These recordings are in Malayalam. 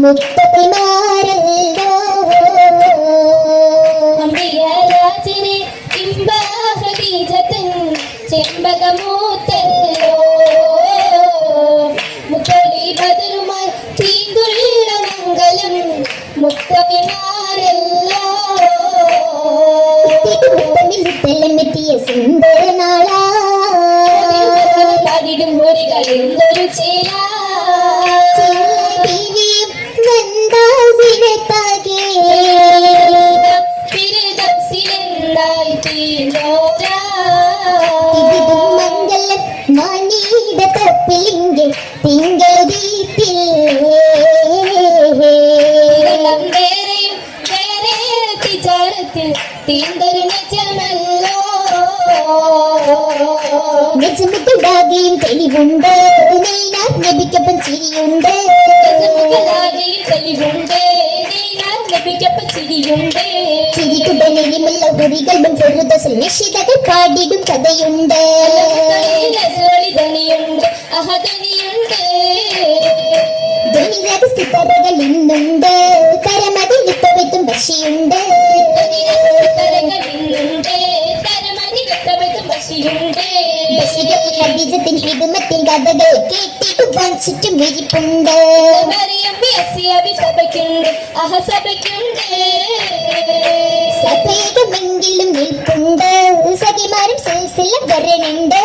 മുത്തപ്പിമാരല്ലോ അമ്പിയരാജനെ ഇമ്പാഹദീജത്തൻ ചെമ്പകമൂത്തല്ലോ മുത്തളി ബദലുമായി തീങ്കുള്ള മംഗലം മുത്തകിമാരല്ലോ മുത്തമില്ലെത്തിയ മണിയുടെ തപ്പിലിങ്കിൽ തിങ്കൾ വേറെ തിചാരത്തിൽ തീന്തൊരു മെച്ചമല്ലോ. മെച്ചമിട്ടുണ്ടാകുകയും തെളിവുണ്ട്. ലഭിക്കപ്പൻ ചിരിയുണ്ട്. തെളിവുണ്ട്. ചിരിയുണ്ട്. ചിരിക്കുടനെയുമുള്ള കുറികളും ചെറുതസിൽ നിശ്ചിതകൾ പാടിടും കഥയുണ്ട്. ധനിയുണ്ട് അഹധനിയുണ്ട് ധ്വനിരഹസ്യതകൾ ഇന്നുണ്ട് കരമതിലിപ്പവത്തും പക്ഷിയുണ്ട്. തരകളിലുണ്ട് തരമണി കത്തവത്തും പശിയുണ്ട് ഹരിജത്തിൻ ഹിതുമത്തിൻ കഥകൾ കേട്ടിടുവാൻ ചുറ്റും വിരിപ്പുണ്ട്. സഭയ്ക്കുണ്ട്. അഹസഭയ്ക്കുണ്ട്. சில்சில் துண்டு சகிமாரும் சில்சில் வெறி நின்று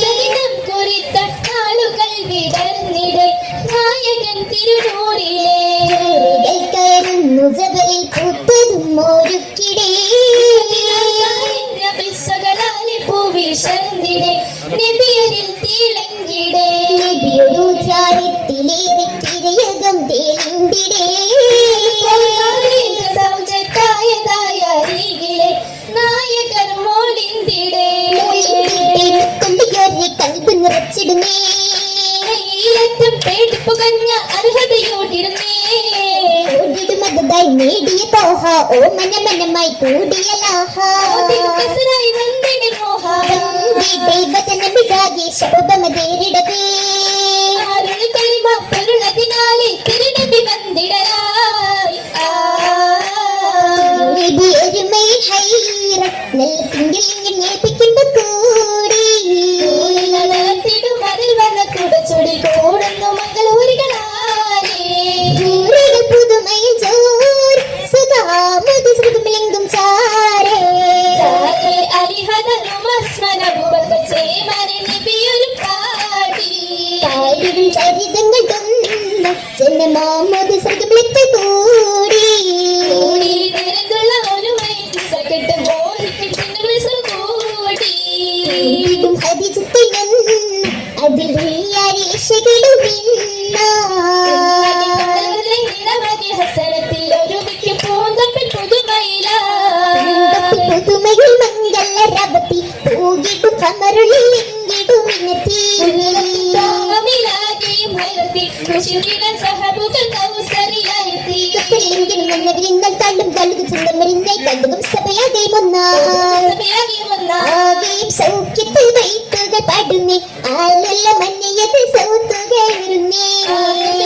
ചരിതം കുറിത്ത നാളുകൾ വിടർന്നിടെ നായകൻ തിരുനൂറിലെ. കയറുന്നു ജബലിൽ പൂത്തതും ഒരുക്കിടേ വിശ്വകളാലെ പൂവിഷന്നിടെ നബിയരിൽ തോഹ ഓ മനമനമായി കൂടിയ ലാഹ കസരായി വന്നിടെ മോഹ ദൈവജനമിടാകെ അരുൾ കലിമ പൊരുളതിനാലെ തിരുനബി വന്നിടലായി ആ ചരിതങ്ങൾ തന്ന ജനമാമതി ശ്രുതമിലെത്ത കൂടി ഹരിചത്തിൽ നിന്ന് പുതുമയിലാ പുതുമയിൽ മംഗള രവതി പൂകിട്ടു കമറുള്ളിൽ മന്നവരിങ്ങൾ കണ്ടും കല്ലുക ചിന്തമരിന്നെ സഭയാകെയും ഒന്നാ ആകെയും സൗഖ്യത്തിൽ വൈത്തുക പാടുന്നേ. ആലുള്ള മഞ്ഞയത് സൗത്തുകയറുന്നേ അലങ്കാര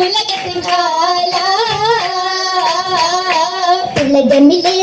உலகத்தின் ஆளா உலகமிலே